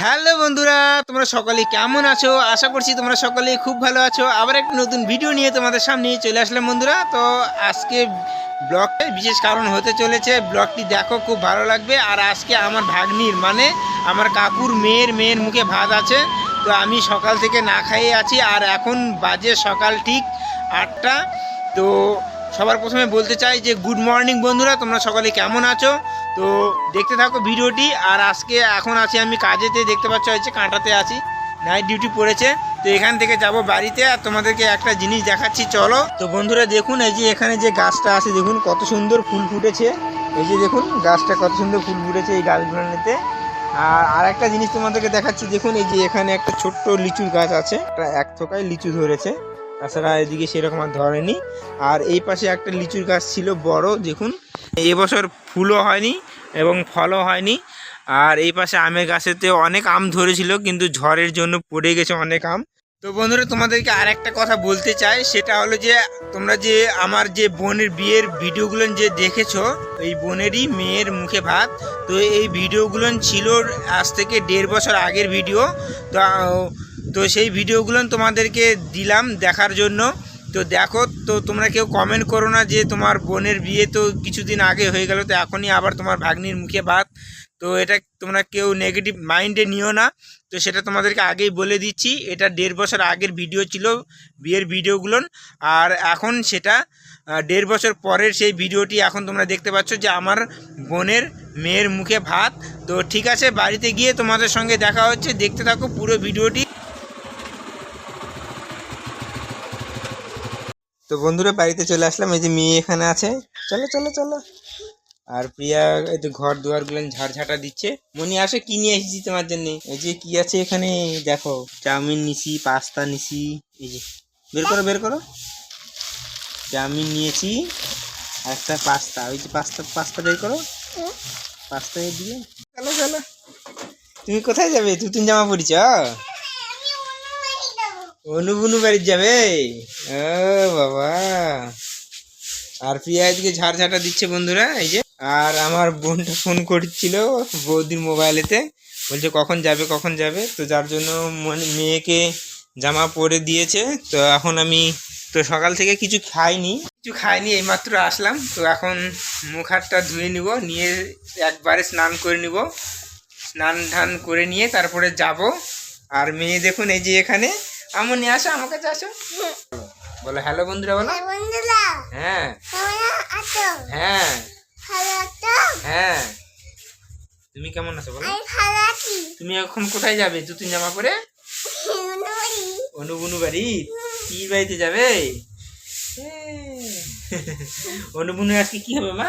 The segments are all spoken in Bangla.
হ্যালো বন্ধুরা, তোমরা সকলে কেমন আছো? আশা করছি তোমরা সকলে খুব ভালো আছো। আবার একটা নতুন ভিডিও নিয়ে তোমাদের সামনে চলে আসলাম বন্ধুরা। তো আজকে ব্লগটা বিশেষ কারণ হতে চলেছে, ব্লগটি দেখো, খুব ভালো লাগবে। আর আজকে আমার ভাগ্নির মানে আমার কাকুর মেয়ের মেয়ের মুখে ভাত আছে। তো আমি সকাল থেকে না খাইয়ে আছি, আর এখন বাজে সকাল ঠিক আটটা। তো সবার প্রথমে বলতে চাই যে গুড মর্নিং বন্ধুরা, তোমরা সকলে কেমন আছো? তো দেখতে থাকো ভিডিওটি, আর আজকে এখন আছি আমি কাজেতে, দেখতে পাচ্ছ হয়েছে কাঁটাতে আছি নাইট ডিউটি পড়েছে। তো এখান থেকে যাব বাড়িতে, আর তোমাদেরকে একটা জিনিস দেখাচ্ছি, চলো। তো বন্ধুরা দেখুন, এই যে এখানে যে গাছটা আছে, দেখুন কত সুন্দর ফুল ফুটেছে। এই যে দেখুন, গাছটা কত সুন্দর ফুল ফুটেছে এই গাছগুলোতে। আর আর একটা জিনিস তোমাদেরকে দেখাচ্ছি, দেখুন এই যে এখানে একটা ছোট্ট লিচুর গাছ আছে, একটা এক থোকায় লিচু ধরেছে। তাছাড়া এদিকে সেরকম আর ধরেনি আর এই পাশে একটা লিচুর গাছ ছিল বড়, দেখুন। এবছর ফুলও হয়নি এবং ফলও হয়নি। আর এই পাশে আমের গাছেতে অনেক আম ধরেছিল, কিন্তু ঝড়ের জন্য পড়ে গেছে অনেক আম। তো বন্ধুরা, তোমাদেরকে আর একটা কথা বলতে চাই, সেটা হলো যে, তোমরা যে আমার যে বোনের বিয়ের ভিডিওগুলো যে দেখেছ, এই বোনেরই মেয়ের মুখে ভাত। তো এই ভিডিওগুলো ছিল আজ থেকে দেড় বছর আগের ভিডিও। তো তো সেই ভিডিওগুলো তোমাদেরকে দিলাম দেখার জন্য। তো দেখো, তো তোমরা কেউ কমেন্ট করো না যে তোমার বোনের বিয়ে তো কিছুদিন আগে হয়ে গেল, তো এখনই আবার তোমার ভাগ্নির মুখে ভাত তো এটা তোমরা কেউ নেগেটিভ মাইন্ডে নিও না। তো সেটা তোমাদেরকে আগেই বলে দিচ্ছি, এটা দেড় বছর আগের ভিডিও ছিল বিয়ের ভিডিওগুলো। আর এখন সেটা দেড় বছর পরের সেই ভিডিওটি এখন তোমরা দেখতে পাচ্ছ যে আমার বোনের মেয়ের মুখে ভাত। তো ঠিক আছে, বাড়িতে গিয়ে তোমাদের সঙ্গে দেখা হচ্ছে, দেখতে থাকো পুরো ভিডিওটি। তো বন্ধুরা, বাড়িতে চলে আসলাম। এই যে মেয়ে এখানে আছে। চলো চলো চলো। আর প্রিয়া এই তো ঘর দুয়ার দুয়ারগুলো ঝাড়ঝাটা দিচ্ছে। মনে, আসে, কি নিয়ে এসেছি তোমার জন্য? এই যে কি আছে এখানে, দেখো। চাউমিন নিছি, পাস্তা নিছি, এই যে। বের করো বের করো। চাউমিন নিয়েছি, আর একটা পাস্তা। ওই যে পাস্তা পাস্তা বের করো। পাস্তা দিয়ে চলো চলো। তুমি কোথায় যাবে? দু তিন জামা পরিছ অনুবনু বাড়ি যাবে ও বাবা। আর প্রিয়া এদিকে ঝাড় ঝাঁটা দিচ্ছে বন্ধুরা, এই যে। আর আমার বোনটা ফোন করছিল বৌদির মোবাইলেতে, বলছে কখন যাবে কখন যাবে? তো যার জন্য মনে- মেয়েকে জামা পরে দিয়েছে। তো এখন আমি, তো সকাল থেকে কিছু খাইনি। কিছু খাইনি, এইমাত্র আসলাম। তো এখন মুখ হাতটা ধুয়ে নিব, নিয়ে একবারে স্নান করে নিব। স্নান ধান করে নিয়ে তারপরে যাব। আর মেয়ে দেখুন এই যে এখানে আমার নিয়ে আসো আমার কাছে আসো। বলো হ্যালো বন্ধুরা বলো। বন্ধুরা। হ্যাঁ। হ্যাঁ। হ্যাঁ। তুমি কেমন আছো বলো? আমি তুমি এখন কোথায় যাবে? দুতিন জামা পরে? অনুবনু বাড়ি কি বাড়িতে যাবে? অনুবনু আজকে কি হবে মা?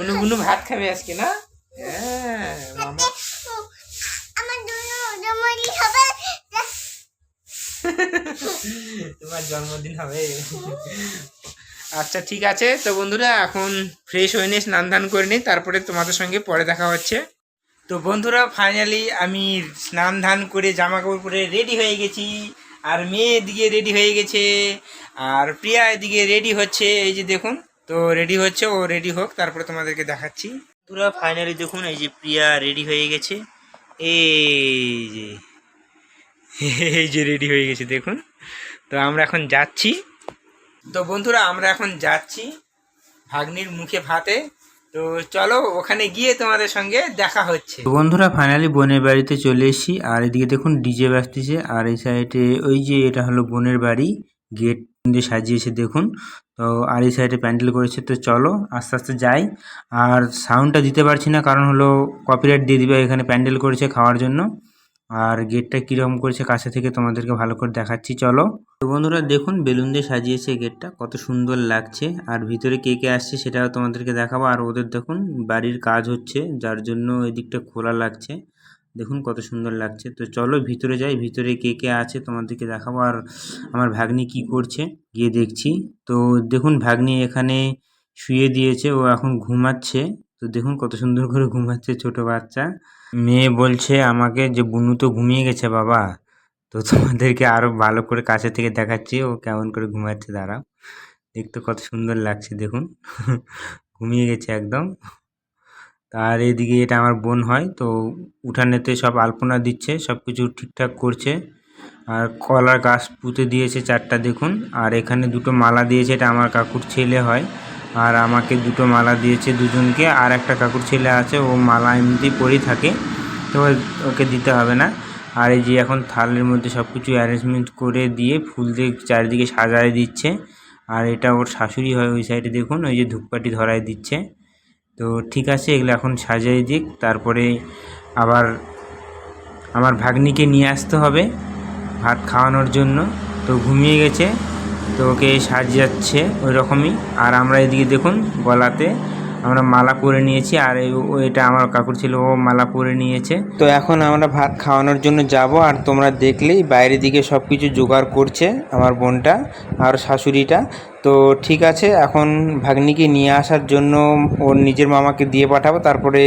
অনুবনু ভাত খাবে আজকে না? হ্যাঁ মামা। আমার জমরি হবে। তোমার জন্মদিন হবে। আচ্ছা ঠিক আছে। তো বন্ধুরা, এখন ফ্রেশ হয়ে নিয়ে স্নান ধান করে নিই, তারপরে তোমাদের সঙ্গে পরে দেখা হচ্ছে। তো বন্ধুরা ফাইনালি আমি স্নান ধান করে জামা কাপড় পরে রেডি হয়ে গেছি। আর মেয়ে এদিকে রেডি হয়ে গেছে। আর প্রিয়া এদিকে রেডি হচ্ছে। এই যে দেখুন, তো রেডি হচ্ছে, ও রেডি হোক, তারপরে তোমাদেরকে দেখাচ্ছি। বন্ধুরা ফাইনালি দেখুন, এই যে প্রিয়া রেডি হয়ে গেছে। এই যে এই যে রেডি হয়ে গেছে, দেখুন। তো আমরা এখন যাচ্ছি। তো বন্ধুরা, আমরা এখন যাচ্ছি ভাগ্নির মুখে ভাতে। তো চলো, ওখানে গিয়ে তোমাদের সঙ্গে দেখা হচ্ছে। বন্ধুরা ফাইনালি বোনের বাড়িতে চলে এসেছি। আর এদিকে দেখুন, ডিজে বাজতেছে। আর এই সাইডে ওই যে এটা হলো বোনের বাড়ি গেট দিয়ে সাজিয়েছে, দেখুন। তো আর এই সাইডে প্যান্ডেল করেছে। তো চলো, আস্তে আস্তে যাই। আর সাউন্ডটা দিতে পারছি না, কারণ হলো কপিরাইট দিয়ে দিবে। এখানে প্যান্ডেল করেছে খাওয়ার জন্য। আর গেটটা কীরকম করেছে কাছে থেকে তোমাদেরকে ভালো করে দেখাচ্ছি, চলো। বন্ধুরা, দেখুন, বেলুন দিয়ে সাজিয়েছে গেটটা, কত সুন্দর লাগছে। আর ভিতরে কে কে আসছে সেটাও তোমাদেরকে দেখাবো। আর ওদের, দেখুন, বাড়ির কাজ হচ্ছে, যার জন্য এদিকটা খোলা লাগছে। দেখুন, কত সুন্দর লাগছে। তো চলো, ভিতরে যাই, ভিতরে কে কে আছে তোমাদেরকে দেখাবো। আর আমার ভাগ্নি কি করছে, গিয়ে দেখছি। তো দেখুন, ভাগ্নি এখানে শুয়ে দিয়েছে, ও এখন ঘুমাচ্ছে। তো দেখুন, কত সুন্দর করে ঘুমাচ্ছে ছোট বাচ্চা। মেয়ে বলছে, আমাকে যে বুনু তো ঘুমিয়ে গেছে বাবা, তো তোমাদেরকে আরও ভালো করে কাছে থেকে দেখাচ্ছি, ও কেমন করে ঘুমাচ্ছে, দাঁড়াও, দেখতে কত সুন্দর লাগছে, দেখুন, ঘুমিয়ে গেছে একদম। তার এদিকে এটা আমার বোন হয়, তো উঠানেতে সব আলপনা দিচ্ছে, সব কিছু ঠিকঠাক করছে, আর কলার গাছ পুঁতে দিয়েছে চারটা, দেখুন, আর এখানে দুটো মালা দিয়েছে, এটা আমার কাকুর ছেলে হয় আর আমাকে দুটো মালা দিয়েছে দুজনকে, আর একটা কাকুর ছেলে আছে, ও মালা এমনিতেই পরেই থাকে, তো ওকে দিতে হবে না। আর এই যে এখন থালের মধ্যে সব কিছু অ্যারেঞ্জমেন্ট করে দিয়ে ফুল দিয়ে চারিদিকে সাজায় দিচ্ছে, আর এটা ওর শাশুড়ি হয় ওই সাইডে দেখুন, ওই যে ধূপকাঠি ধরায় দিচ্ছে। তো ঠিক আছে, এগুলো এখন সাজিয়ে দিক, তারপরে আবার আমার ভাগ্নিকে নিয়ে আসতে হবে, ভাত খাওয়ানোর জন্য। তো ঘুমিয়ে গেছে তো ওকে সাজিয়াচ্ছে ওই রকমই আর আমরা এদিকে দেখুন, গলাতে আমরা মালা পরে নিয়েছি। আর এটা আমার কাকুর ছিল, ও মালা পরে নিয়েছে। তো এখন আমরা ভাত খাওয়ানোর জন্য যাব, আর তোমরা দেখলেই বাইরের দিকে সব কিছু জোগাড় করছে আমার বোনটা আর শাশুড়িটা। তো ঠিক আছে, এখন ভাগ্নিকে নিয়ে আসার জন্য ওর নিজের মামাকে দিয়ে পাঠাবো, তারপরে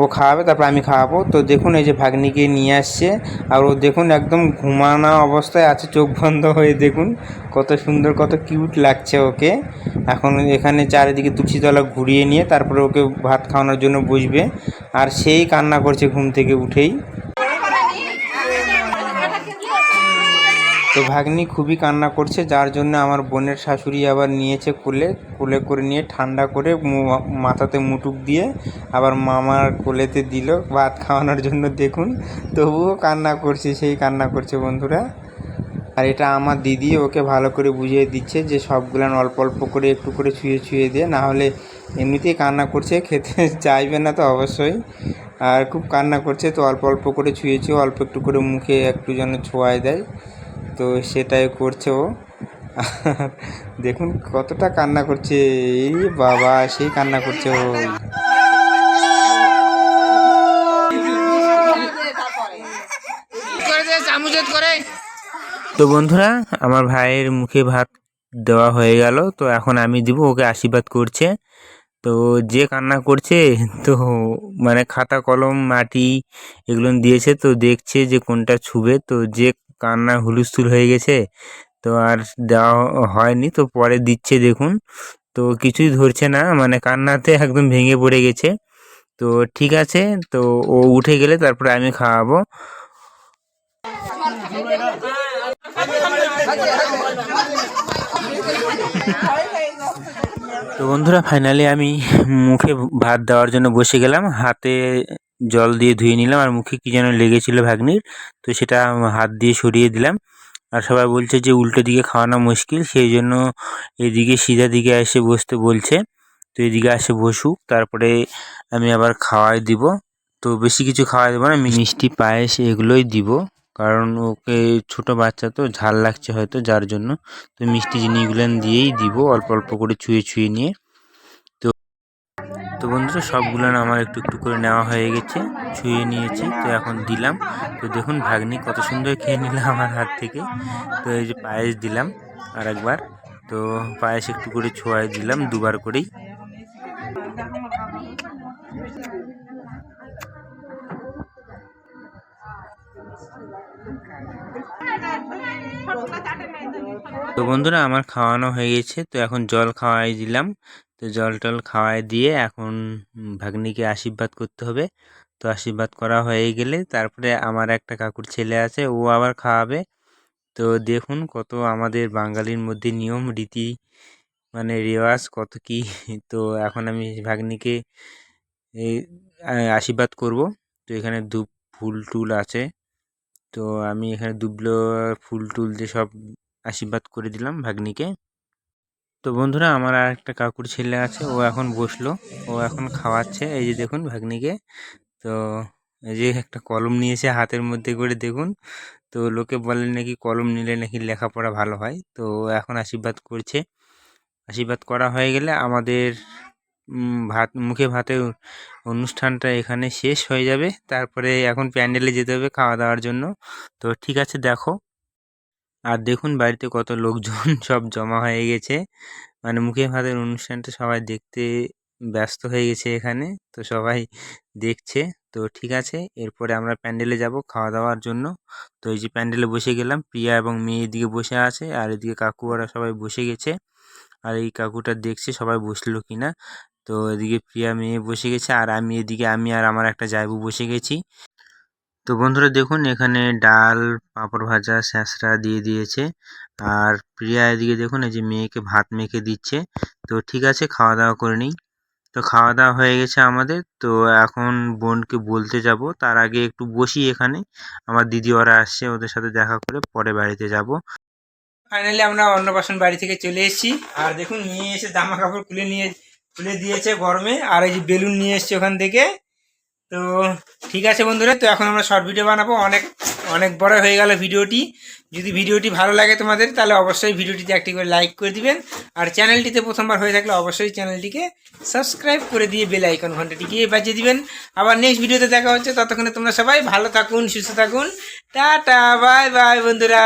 ও খাওয়াবে, তারপর আমি খাওয়াবো। তো দেখুন, এই যে ভাগ্নিকে নিয়ে আসছে, আর ও দেখুন একদম ঘুমানো অবস্থায় আছে, চোখ বন্ধ হয়ে দেখুন, কত সুন্দর, কত কিউট লাগছে ওকে। এখন এখানে চারিদিকে তুলসীতলা ঘুরিয়ে নিয়ে তারপরে ওকে ভাত খাওয়ানোর জন্য বসবে, আর সেই কান্না করছে ঘুম থেকে উঠেই। তো ভাগ্নি খুবই কান্না করছে, যার জন্য আমার বোনের শাশুড়ি আবার নিয়েছে কোলে কোলে করে নিয়ে ঠান্ডা করে মাথাতে মুটুক দিয়ে আবার মামার কোলেতে দিল ভাত খাওয়ানোর জন্য দেখুন। তবুও কান্না করছে, সেই কান্না করছে বন্ধুরা। আর এটা আমার দিদি, ওকে ভালো করে বুঝিয়ে দিচ্ছে যে সবগুলান অল্প অল্প করে একটু করে ছুঁয়ে ছুঁয়ে দিয়ে না হলে এমনিতেই কান্না করছে, খেতে চাইবে না তো অবশ্যই। আর খুব কান্না করছে, তো অল্প অল্প করে ছুঁয়েছে অল্প একটু করে মুখে একটু যেন ছোঁয়ায় দেয়। তো সেটাই করছে ও। দেখুন কতটা কান্না করছে। এই বাবা, সেই কান্না করছে ও। তো বন্ধুরা, আমার ভাইয়ের মুখে ভাত দেওয়া হয়ে গেল। তো এখন আমি দিব, ওকে আশীর্বাদ করছে। তো যে কান্না করছে, তো মানে খাতা, কলম, মাটি এগুলো দিয়েছে, তো দেখছে যে কোনটা ছুবে। তো যে কান্না হুলস্থুল হয়ে গেছে, তো আর দেওয়া হয়নি। তো পরে দিচ্ছে দেখুন। তো কিছুই ধরছে না মানে কান্নাতে একদম ভেঙে পড়ে গেছে। তো ঠিক আছে, তো ও উঠে গেলে তারপরে আমি খাওয়াবো। তো বন্ধুরা ফাইনালি আমি মুখে ভাত দেওয়ার জন্য বসে গেলাম। হাতে জল দিয়ে ধুয়ে নিলাম আর মুখে কি যেন লেগেছিল ভাগ্নির, তো সেটা হাত দিয়ে সরিয়ে দিলাম। আর সবাই বলছে যে উল্টো দিকে খাওয়ানো মুশকিল, সেই জন্য এদিকে সিধা দিকে এসে বসতে বলছে, তো এদিকে এসে বসুক তারপরে আমি আবার খাওয়াই দিব। তো বেশি কিছু খাওয়াই দেবো না, মিষ্টি, পায়েস এগুলোই দিব, কারণ ওকে ছোট বাচ্চা তো, ঝাল লাগছে হয়তো যার জন্য। তো মিষ্টি জিনিসগুলো দিয়েই দিব, অল্প অল্প করে ছুঁয়ে ছুঁয়ে নিয়ে। তো বন্ধুরা, সবগুলো আমার একটু একটু করে নেওয়া হয়ে গেছে, ছুঁয়ে নিয়েছি, তো এখন দিলাম। তো দেখুন ভাগ্নি কত সুন্দর খেয়ে নিল আমার হাত থেকে। তো এই যে পায়েস দিলাম আর একবার তো পায়েস একটু করে ছোঁয়াই দিলাম, দুবার করেই। তো বন্ধুরা, আমার খাওয়ানো হয়ে গেছে, তো এখন জল খাওয়াই দিলাম। তো জল টল খাওয়াই দিয়ে এখন ভাগ্নিকে আশীর্বাদ করতে হবে। তো আশীর্বাদ করা হয়ে গেলে তারপরে আমার একটা কাকুর ছেলে আছে, ও আবার খাওয়াবে। তো দেখুন কত আমাদের বাঙালির মধ্যে নিয়ম, রীতি মানে রেওয়াজ কত কি। তো এখন আমি ভাগ্নিকে আশীর্বাদ করব। তো এখানে ধূপ ফুল টুল আছে। তো আমি এখানে দুবলো ফুল টুল দিয়ে সব আশীর্বাদ করে দিলাম ভাগ্নিকে। তো বন্ধুরা, আমার আর একটা কাকুর ছেলে আছে, ও এখন বসল, ও এখন খাওয়াচ্ছে, এই যে দেখুন ভাগ্নিকে। তো এই যে একটা কলম নিয়েছে হাতের মধ্যে করে দেখুন। তো লোকে বলে নাকি কলম নিলে নাকি লেখাপড়া ভালো হয়, তো এখন আশীর্বাদ করছে। আশীর্বাদ করা হয়ে গেলে আমাদের ভাত, মুখে ভাতের অনুষ্ঠানটা এখানে শেষ হয়ে যাবে। তারপরে এখন প্যান্ডেলে যেতে হবে খাওয়া দাওয়ার জন্য। তো ঠিক আছে, দেখো। আর দেখুন বাড়িতে কত লোকজন সব জমা হয়ে গেছে। মানে মুখে ভাতের অনুষ্ঠানটা সবাই দেখতে ব্যস্ত হয়ে গেছে এখানে, তো সবাই দেখছে। তো ঠিক আছে, এরপরে আমরা প্যান্ডেলে যাব খাওয়া দাওয়ার জন্য। তো এই যে প্যান্ডেলে বসে গেলাম, প্রিয়া এবং মেয়ে এদিকে বসে আছে আর এদিকে কাকু ওরা সবাই বসে গেছে। আর এই কাকুটা দেখছে সবাই বসল কিনা তো এদিকে প্রিয়া মেয়ে বসে গেছে আর আমি এদিকে, আমি আর আমার একটা জায়বু বসে গেছি। তো বন্ধুরা দেখুন, এখানে ডাল, পাঁপড় ভাজা স্যাঁচড়া দিয়ে দিয়েছে। আর প্রিয়া এদিকে দেখুন, এই যে মেয়েকে ভাত মেখে দিচ্ছে। তো ঠিক আছে খাওয়া দাওয়া করে নিই। তো খাওয়া দাওয়া হয়ে গেছে আমাদের। তো এখন বোনকে বলতে যাব। তার আগে একটু বসি এখানে। আমার দিদি ওরা আসছে, ওদের সাথে দেখা করে পরে বাড়িতে যাব। ফাইনালি আমরা অন্নপ্রাশন বাড়ি থেকে চলে এসেছি। আর দেখুন নিয়ে এসে জামা কাপড় খুলে নিয়ে, খুলে দিয়েছে গরমে। আর এই যে বেলুন নিয়ে এসছে ওখান থেকে। তো ঠিক আছে বন্ধুরা, তো এখন আমরা শর্ট ভিডিও বানাবো। অনেক অনেক বড় হয়ে গেল ভিডিওটি। যদি ভিডিওটি ভালো লাগে তোমাদের, তাহলে অবশ্যই ভিডিওটিতে একটি করে লাইক করে দিবেন। আর চ্যানেলটিতে প্রথমবার হয়ে থাকলে অবশ্যই চ্যানেলটিকে সাবস্ক্রাইব করে দিয়ে বেল আইকন ঘন্টাটিকে বাজিয়ে দিবেন। আবার নেক্সট ভিডিওতে দেখা হচ্ছে, ততক্ষণে তোমরা সবাই ভালো থাকুন, সুস্থ থাকুন। টাটা বাই বাই বন্ধুরা।